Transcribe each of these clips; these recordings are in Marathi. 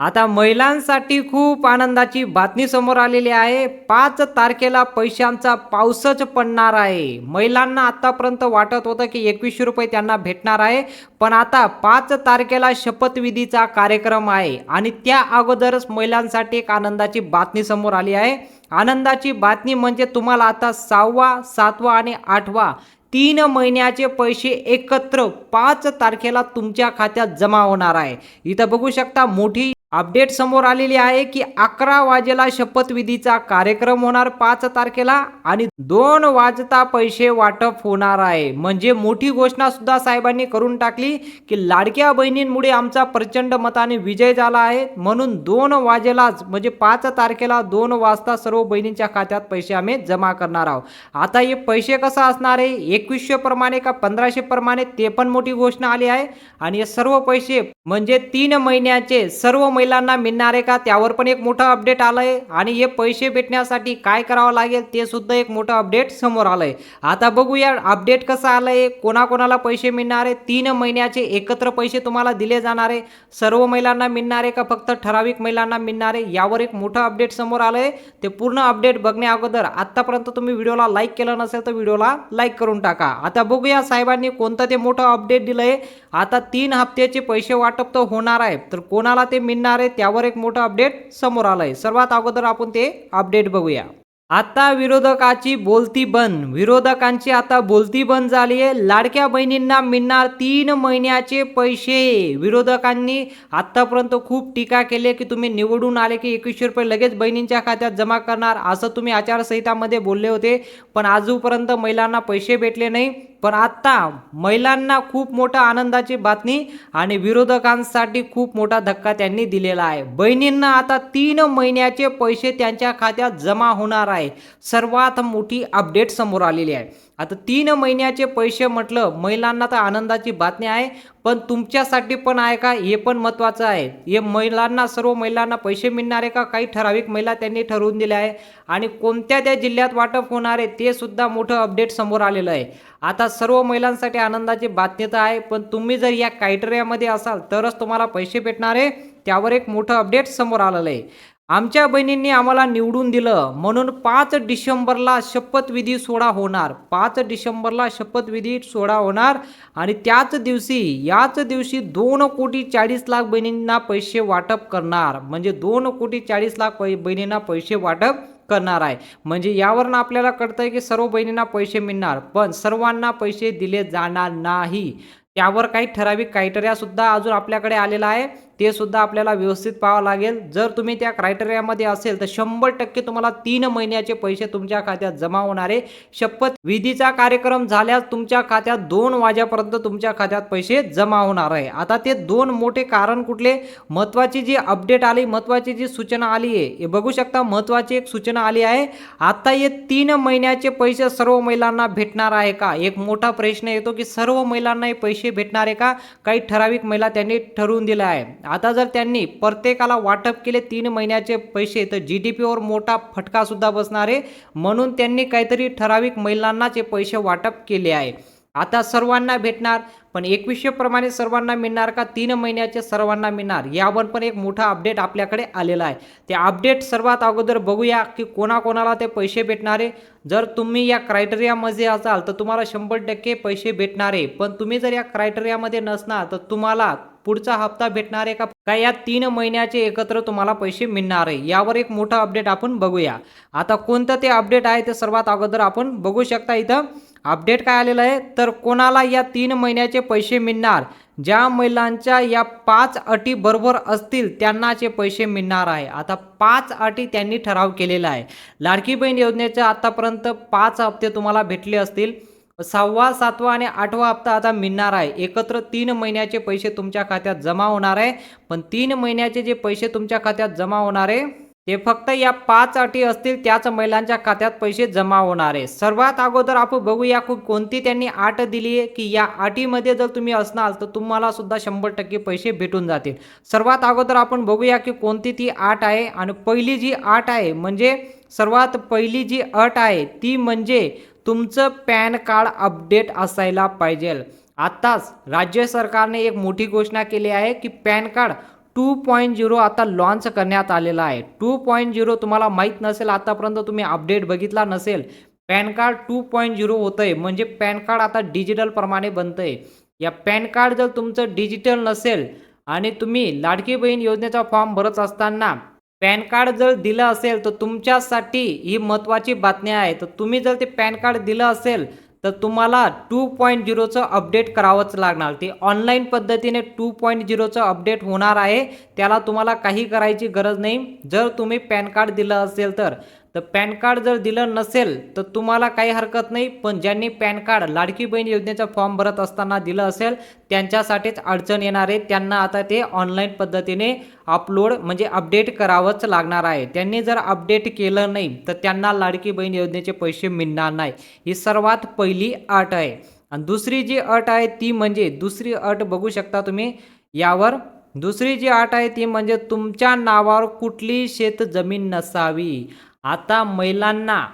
आता महिलांसाठी खूप आनंदाची बातमी समोर आलेली आहे. पाच तारखेला पैशांचा पाऊसच पडणार आहे. महिलांना आतापर्यंत वाटत होतं की एकवीसशे रुपये त्यांना भेटणार आहे. पण आता पाच तारखेला शपथविधीचा कार्यक्रम आहे. आणि त्या अगोदरच महिलांसाठी एक आनंदाची बातमी समोर आली आहे. आनंदाची बातमी म्हणजे तुम्हाला आता सहावा सातवा आणि आठवा तीन महिन्याचे पैसे एकत्र पाच तारखेला तुमच्या खात्यात जमा होणार आहे. इथं बघू शकता मोठी अपडेट समोर आलेली आहे की अकरा वाजेला शपथविधीचा कार्यक्रम होणार पाच तारखेला आणि दोन वाजता पैसे वाटप होणार आहे. म्हणजे मोठी घोषणा सुद्धा साहेबांनी करून टाकली की लाडक्या बहिणींमुळे आमचा प्रचंड मताने विजय झाला आहे. म्हणून दोन वाजेलाच म्हणजे पाच तारखेला दोन वाजता सर्व बहिणींच्या खात्यात पैसे आम्ही जमा करणार आहोत. आता हे पैसे कसं असणार आहे? एकवीसशे प्रमाणे का पंधराशे प्रमाणे? ते पण मोठी घोषणा आली आहे. आणि हे सर्व पैसे म्हणजे तीन महिन्याचे सर्व महिलांना मिळणार आहे का? त्यावर पण एक मोठं अपडेट आलं आहे आणि हे पैसे भेटण्यासाठी काय करावं लागेल ते सुद्धा एक मोठं अपडेट समोर आलं आहे आता बघूया अपडेट कसं आलं आहे कोणाकोणाला पैसे मिळणार? आहे तीन महिन्याचे एकत्र पैसे तुम्हाला दिले जाणार. आहे सर्व महिलांना मिळणार आहे का फक्त ठराविक महिलांना मिळणार? आहे यावर एक मोठं अपडेट समोर आलं आहे ते पूर्ण अपडेट बघण्या अगोदर आत्तापर्यंत तुम्ही व्हिडिओला लाईक केलं नसेल तर व्हिडिओला लाईक करून टाका. आता बघूया साहेबांनी कोणतं ते मोठं अपडेट दिलं आहे आता तीन हप्त्याचे पैसे वाटप तर होणार आहे. तर कोणाला ते मिळणार आहे त्यावर एक मोठं अपडेट समोर आलं आहे सर्वात अगोदर आपण ते अपडेट बघूया. आता विरोधकाची बोलती बंद. विरोधकांची आता बोलती बंद झाली आहे. लाडक्या बहिणींना मिळणार तीन महिन्याचे पैसे. विरोधकांनी आतापर्यंत खूप टीका केली की तुम्ही निवडून आले की एकवीसशे रुपये लगेच बहिणींच्या खात्यात जमा करणार असं तुम्ही आचारसंहितामध्ये बोलले होते. पण आजूपर्यंत महिलांना पैसे भेटले नाही. पण आत्ता महिलांना खूप मोठा आनंदाची बातमी आणि विरोधकांसाठी खूप मोठा धक्का त्यांनी दिलेला आहे. बहिणींना आता तीन महिन्याचे पैसे त्यांच्या खात्यात जमा होणार आहे. सर्वात मोठी अपडेट समोर आलेली आहे. आता तीन महिन्याचे पैसे म्हटलं महिलांना तर आनंदाची बातमी आहे. पण तुमच्यासाठी पण आहे का? हे पण महत्त्वाचं आहे. हे महिलांना सर्व महिलांना पैसे मिळणार आहे का? काही ठराविक महिला त्यांनी ठरवून दिल्या आहे. आणि कोणत्या त्या जिल्ह्यात वाटप होणार आहे ते सुद्धा मोठं अपडेट समोर आलेलं आहे. आता सर्व महिलांसाठी आनंदाची बातमी तर आहे पण तुम्ही जर या क्रायटेरियामध्ये असाल तरच तुम्हाला पैसे भेटणार आहे. त्यावर एक मोठं अपडेट समोर आलेलं आहे. आमच्या बहिणींनी आम्हाला निवडून दिलं. म्हणून पाच डिसेंबरला शपथविधी सोहळा होणार. पाच डिसेंबरला शपथविधी सोहळा होणार आणि त्याच दिवशी याच दिवशी दोन कोटी चाळीस लाख बहिणींना पैसे वाटप करणार. म्हणजे दोन कोटी चाळीस लाख पै बहिणींना पैसे वाटप करणार आहे. म्हणजे यावरून आपल्याला कळतंय की सर्व बहिणींना पैसे मिळणार पण सर्वांना पैसे दिले जाणार नाही. त्यावर काही ठराविक क्रायटेरियासुद्धा अजून आपल्याकडे आलेला आहे. ते सुद्धा आपल्याला व्यवस्थित पाहावं लागेल. जर तुम्ही त्या क्रायटेरियामध्ये असेल तर शंभर टक्के तुम्हाला तीन महिन्याचे पैसे तुमच्या खात्यात जमा होणारे शपथ विधीचा कार्यक्रम झाल्यास तुमच्या खात्यात दोन वाजेपर्यंत तुमच्या खात्यात पैसे जमा होणार आहे. आता ते दोन मोठे कारण कुठले? महत्त्वाची जी अपडेट आली महत्त्वाची जी सूचना आली आहे हे बघू शकता महत्त्वाची एक सूचना आली आहे. आता हे तीन महिन्याचे पैसे सर्व महिलांना भेटणार आहे का? एक मोठा प्रश्न येतो की सर्व महिलांना हे पैसे भेटणार आहे का? काही ठराविक महिला त्यांनी ठरवून दिलं आहे. आता जर त्यांनी प्रत्येकाला वाटप केले तीन महिन्याचे पैसे तर जी डी पीवर मोठा फटकासुद्धा बसणार आहे. म्हणून त्यांनी काहीतरी ठराविक महिलांनाच हे पैसे वाटप केले आहे. आता सर्वांना भेटणार पण एकवीसशे प्रमाणे सर्वांना मिळणार का? तीन महिन्याचे सर्वांना मिळणार? यावर पण एक मोठा अपडेट आपल्याकडे आलेला आहे. ते अपडेट सर्वात अगोदर बघूया की कोणाकोणाला ते पैसे भेटणारे जर तुम्ही या क्रायटेरियामध्ये असाल तर तुम्हाला शंभर टक्के पैसे भेटणारे पण तुम्ही जर या क्रायटेरियामध्ये नसणार तर तुम्हाला पुढचा हप्ता भेटणार आहे का? काय या तीन महिन्याचे एकत्र तुम्हाला पैसे मिळणार आहे? यावर एक मोठा अपडेट आपण बघूया. आता कोणतं ते अपडेट आहे ते सर्वात अगोदर आपण बघू शकता इथं. अपडेट काय आलेलं आहे? तर कोणाला या तीन महिन्याचे पैसे मिळणार? ज्या महिलांच्या या पाच अटी बरोबर असतील त्यांनाचे पैसे मिळणार आहे. आता पाच अटी त्यांनी ठराव केलेला आहे. लाडकी बहीण योजनेच्या आतापर्यंत पाच हप्ते तुम्हाला भेटले असतील. सहावा सातवा आणि आठवा हप्ता आता मिळणार आहे. एकत्र तीन महिन्याचे पैसे तुमच्या खात्यात जमा होणार आहे. पण तीन महिन्याचे जे पैसे तुमच्या खात्यात जमा होणार आहे ते फक्त या पाच अटी असतील त्याच महिलांच्या खात्यात पैसे जमा होणार आहे. सर्वात अगोदर आपण बघूया खूप कोणती त्यांनी आट दिली आहे की या अटीमध्ये जर तुम्ही असणार तर तुम्हाला सुद्धा शंभर टक्के पैसे भेटून जातील. सर्वात अगोदर आपण बघूया की कोणती ती आट आहे आणि पहिली जी आट आहे म्हणजे सर्वात पहिली जी अट आहे ती म्हणजे तुमचं पॅन कार्ड अपडेट असायला पाहिजे आत्ताच राज्य सरकारने एक मोठी घोषणा केली आहे की PAN card two point zero आता लॉन्च करण्यात आलेला आहे. टू पॉईंट झिरो तुम्हाला माहीत नसेल आतापर्यंत तुम्ही अपडेट बघितला नसेल. PAN card two point zero होतं आहे म्हणजे पॅन कार्ड आता डिजिटल प्रमाणे बनतं आहे या पॅन कार्ड जर तुमचं डिजिटल नसेल आणि तुम्ही लाडकी बहीण योजनेचा फॉर्म भरत असताना पॅन कार्ड जर दिलं असेल तर तुमच्यासाठी ही महत्त्वाची बातमी आहे. तर तुम्ही जर ते पॅन कार्ड दिलं असेल तर तुम्हाला टू पॉईंट झिरोचं अपडेट करावंच लागणार. ते ऑनलाईन पद्धतीने टू पॉईंट झिरोचं अपडेट होणार आहे. त्याला तुम्हाला काही करायची गरज नाही. जर तुम्ही पॅन कार्ड दिलं असेल तर. तर पॅन कार्ड जर दिलं नसेल तर तुम्हाला काही हरकत नाही. पण ज्यांनी पॅन कार्ड लाडकी बहीण योजनेचा फॉर्म भरत असताना दिलं असेल त्यांच्यासाठीच अडचण येणार आहे. त्यांना आता ते ऑनलाईन पद्धतीने अपलोड म्हणजे अपडेट करावंच लागणार आहे. त्यांनी जर अपडेट केलं नाही तर त्यांना लाडकी बहीण योजनेचे पैसे मिळणार नाही. ही सर्वात पहिली अट आहे. आणि दुसरी जी अट आहे ती म्हणजे दुसरी अट बघू शकता तुम्ही यावर. दुसरी जी अट आहे ती म्हणजे तुमच्या नावावर कुठली शेत जमीन नसावी. आता महिलांना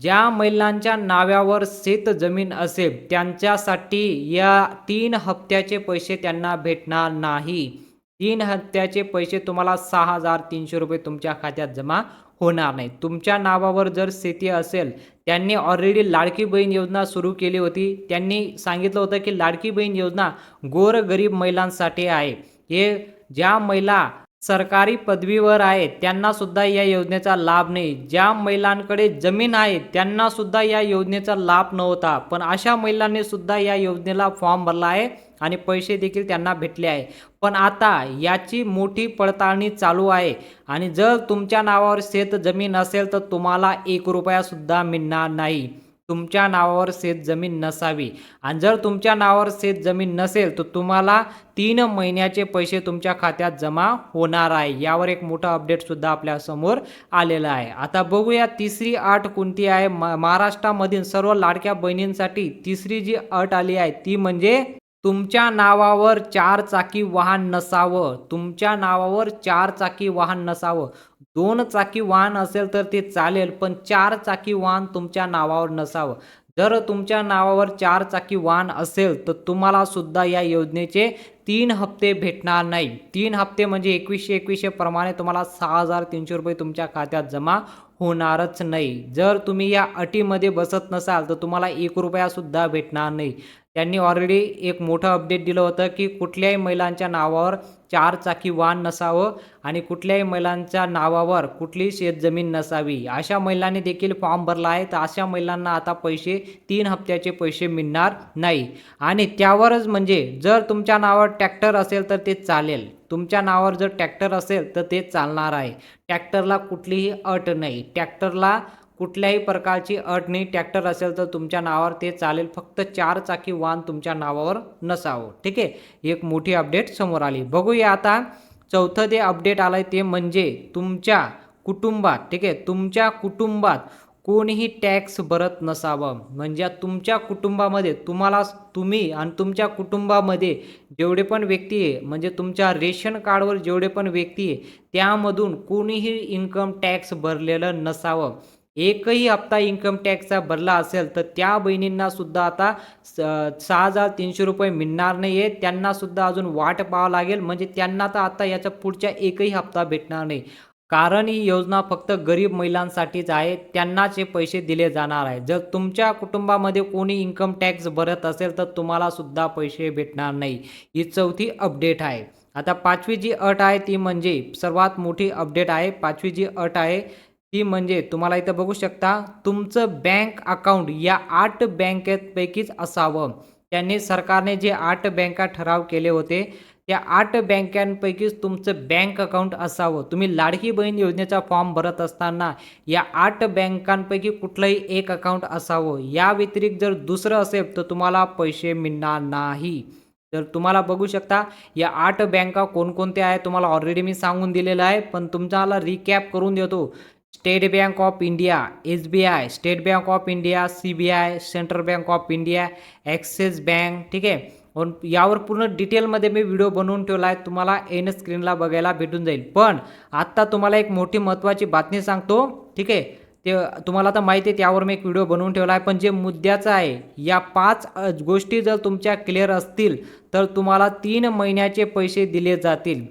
ज्या महिलांच्या नाव्यावर शेत जमीन असेल त्यांच्यासाठी या तीन हप्त्याचे पैसे त्यांना भेटणार नाही. तीन हप्त्याचे पैसे तुम्हाला सहा हजार तीनशे रुपये तुमच्या खात्यात जमा होणार नाही. तुमच्या नावावर जर शेती असेल त्यांनी ऑलरेडी लाडकी बहीण योजना सुरू केली होती. त्यांनी सांगितलं होतं की लाडकी बहीण योजना गोरगरीब महिलांसाठी आहे. हे ज्या महिला सरकारी पदवीवर आहेत त्यांना सुद्धा या योजनेचा लाभ नाही. ज्या महिलांकडे जमीन आहे त्यांना सुद्धा या योजनेचा लाभ नव्हता. पण अशा महिलांनी सुद्धा या योजनेला फॉर्म भरला आहे आणि पैसे देखील त्यांना भेटले आहे. पण आता याची मोठी पडताळणी चालू आहे आणि जर तुमच्या नावावर शेत जमीन असेल तर तुम्हाला एक रुपयासुद्धा मिळणार नाही. तुमच्या नावावर शेत जमीन नसावी. आणि जर तुमच्या नावावर शेत जमीन नसेल तर तुम्हाला तीन महिन्याचे पैसे तुमच्या खात्यात जमा होणार आहे. यावर एक मोठं अपडेट सुद्धा आपल्यासमोर आलेलं आहे. आता बघूया तिसरी अट कोणती आहे? म- महाराष्ट्रामधील सर्व लाडक्या बहिणींसाठी तिसरी जी अट आली आहे ती म्हणजे तुमच्या नावावर चार चाकी वाहन नसावं. तुमच्या नावावर चार चाकी वाहन नसावं. दोन चाकी वाहन असेल तर ते चालेल पण चार चाकी वाहन तुमच्या नावावर नसावं. जर तुमच्या नावावर चार चाकी वाहन असेल तर तुम्हाला सुद्धा या योजनेचे तीन हप्ते भेटणार नाही. तीन हप्ते म्हणजे एकवीसशे एकवीसशे प्रमाणे तुम्हाला सहा हजार तीनशे रुपये तुमच्या खात्यात जमा होणारच नाही. जर तुम्ही या अटीमध्ये बसत नसाल तर तुम्हाला एक रुपयासुद्धा भेटणार नाही. त्यांनी ऑलरेडी एक मोठं अपडेट दिलं होतं की कुठल्याही महिलांच्या नावावर चार चाकी वाहन नसावं आणि कुठल्याही महिलांच्या नावावर कुठलीही शेतजमीन नसावी. अशा महिलांनी देखील फॉर्म भरला आहे. तर अशा महिलांना आता पैसे तीन हप्त्याचे पैसे मिळणार नाही. आणि त्यावरच म्हणजे जर तुमच्या नावावर ट्रॅक्टर असेल तर ते चालेल. तुमच्या नावावर जर ट्रॅक्टर असेल तर ते चालणार आहे. ट्रॅक्टरला कुठलीही अट नाही. ट्रॅक्टरला कुठल्याही प्रकारची अट नाही ट्रॅक्टर असेल तर तुमच्या नावावर ते चालेल. फक्त चार चाकी वाहन तुमच्या नावावर नसावं. ठीक आहे? एक मोठी अपडेट समोर आली. बघूया आता चौथं जे अपडेट आलं आहे ते म्हणजे तुमच्या कुटुंबात ठीक आहे? तुमच्या कुटुंबात कोणीही टॅक्स भरत नसावं. म्हणजे तुमच्या कुटुंबामध्ये तुम्हाला तुम्ही आणि तुमच्या कुटुंबामध्ये जेवढे पण व्यक्ती आहे म्हणजे तुमच्या रेशन कार्डवर जेवढे पण व्यक्ती आहे त्यामधून कोणीही इन्कम टॅक्स भरलेलं नसावं. एकही हप्ता इन्कम टॅक्सचा भरला असेल तर त्या बहिणींना सुद्धा आता स- सहा हजार तीनशे रुपये मिळणार नाही आहे त्यांना सुद्धा अजून वाट पाहावं लागेल. म्हणजे त्यांना तर आता याच्या पुढच्या एकही हप्ता भेटणार नाही. कारण ही योजना फक्त गरीब महिलांसाठीच आहे. त्यांनाच हे पैसे दिले जाणार आहे. जर तुमच्या कुटुंबामध्ये कोणी इन्कम टॅक्स भरत असेल तर तुम्हाला सुद्धा पैसे भेटणार नाही. ही चौथी अपडेट आहे. आता पाचवी जी अट आहे ती म्हणजे सर्वात मोठी अपडेट आहे. पाचवी जी अट आहे ती म्हणजे तुम्हाला इथं बघू शकता तुमचं बँक अकाउंट या आठ बँकेपैकीच असावं. त्यांनी सरकारने जे आठ बँका ठराव केले होते त्या आठ बँकांपैकीच तुमचं बँक अकाउंट असावं. तुम्ही लाडकी बहीण योजनेचा फॉर्म भरत असताना या आठ बँकांपैकी कुठलंही एक अकाउंट असावं. या व्यतिरिक्त जर दुसरं असेल तर तुम्हाला पैसे मिळणार नाही. तर तुम्हाला बघू शकता या आठ बँका कोणकोणत्या आहेत तुम्हाला ऑलरेडी मी सांगून दिलेलं आहे पण तुमच्याला रिकॅप करून देतो. State Bank of India S B I State Bank of India C B I Central Bank of India Axis Bank ठीक आहे? यावर पूर्ण डिटेलमध्ये मी व्हिडिओ बनवून ठेवला आहे. तुम्हाला एन स्क्रीनला बघायला भेटून जाईल. पण आत्ता तुम्हाला एक मोठी महत्त्वाची बातमी सांगतो ठीक आहे? ते तुम्हाला आता माहिती आहे त्यावर मी एक व्हिडिओ बनवून ठेवला आहे. पण जे मुद्द्याचं आहे या पाच गोष्टी जर तुमच्या क्लिअर असतील तर तुम्हाला तीन महिन्याचे पैसे दिले जातील.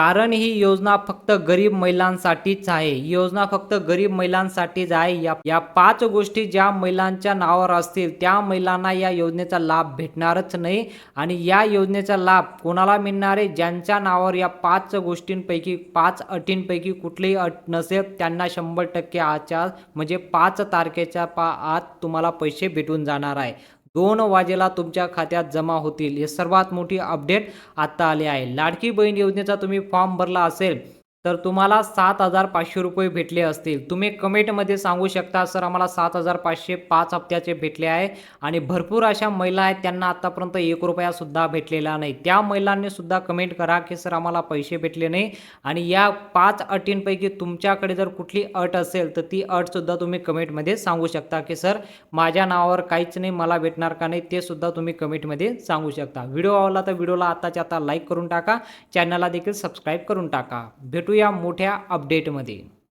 कारण ही योजना फक्त गरीब महिलांसाठीच आहे. ही योजना फक्त गरीब महिलांसाठीच आहे. या या पाच गोष्टी ज्या महिलांच्या नावावर असतील त्या महिलांना या योजनेचा लाभ भेटणारच नाही. आणि या योजनेचा लाभ कोणाला मिळणार आहे? ज्यांच्या नावावर या पाच गोष्टींपैकी पाच अटींपैकी कुठलीही अट नसेल त्यांना शंभर टक्के आजच्या म्हणजे पाच तारखेच्या पा आत तुम्हाला पैसे भेटून जाणार आहे. दोन वाजेला तुमच्या खात्यात जमा होतील. हे सर्वात मोठी अपडेट आता आली आहे. लाडकी बहीण योजनेचा तुम्ही फॉर्म भरला असेल तर तुम्हाला सात हजार पाचशे रुपये भेटले असतील. तुम्ही कमेंटमध्ये सांगू शकता सर आम्हाला सात हजार पाचशे पाच हप्त्याचे भेटले आहे आणि भरपूर अशा महिला आहेत त्यांना आतापर्यंत एक रुपयासुद्धा भेटलेला नाही. त्या महिलांनी सुद्धा कमेंट करा की सर आम्हाला पैसे भेटले नाही आणि या पाच अटींपैकी तुमच्याकडे जर कुठली अट असेल तर ती अटसुद्धा तुम्ही कमेंटमध्ये सांगू शकता की सर माझ्या नावावर काहीच नाही मला भेटणार का नाही ते सुद्धा तुम्ही कमेंटमध्ये सांगू शकता. व्हिडिओ आवडला तर व्हिडिओला आत्ताच्या आता लाईक करून टाका चॅनलला देखील सबस्क्राईब करून टाका. भेटू भेटूया मोठ्या अपडेटमध्ये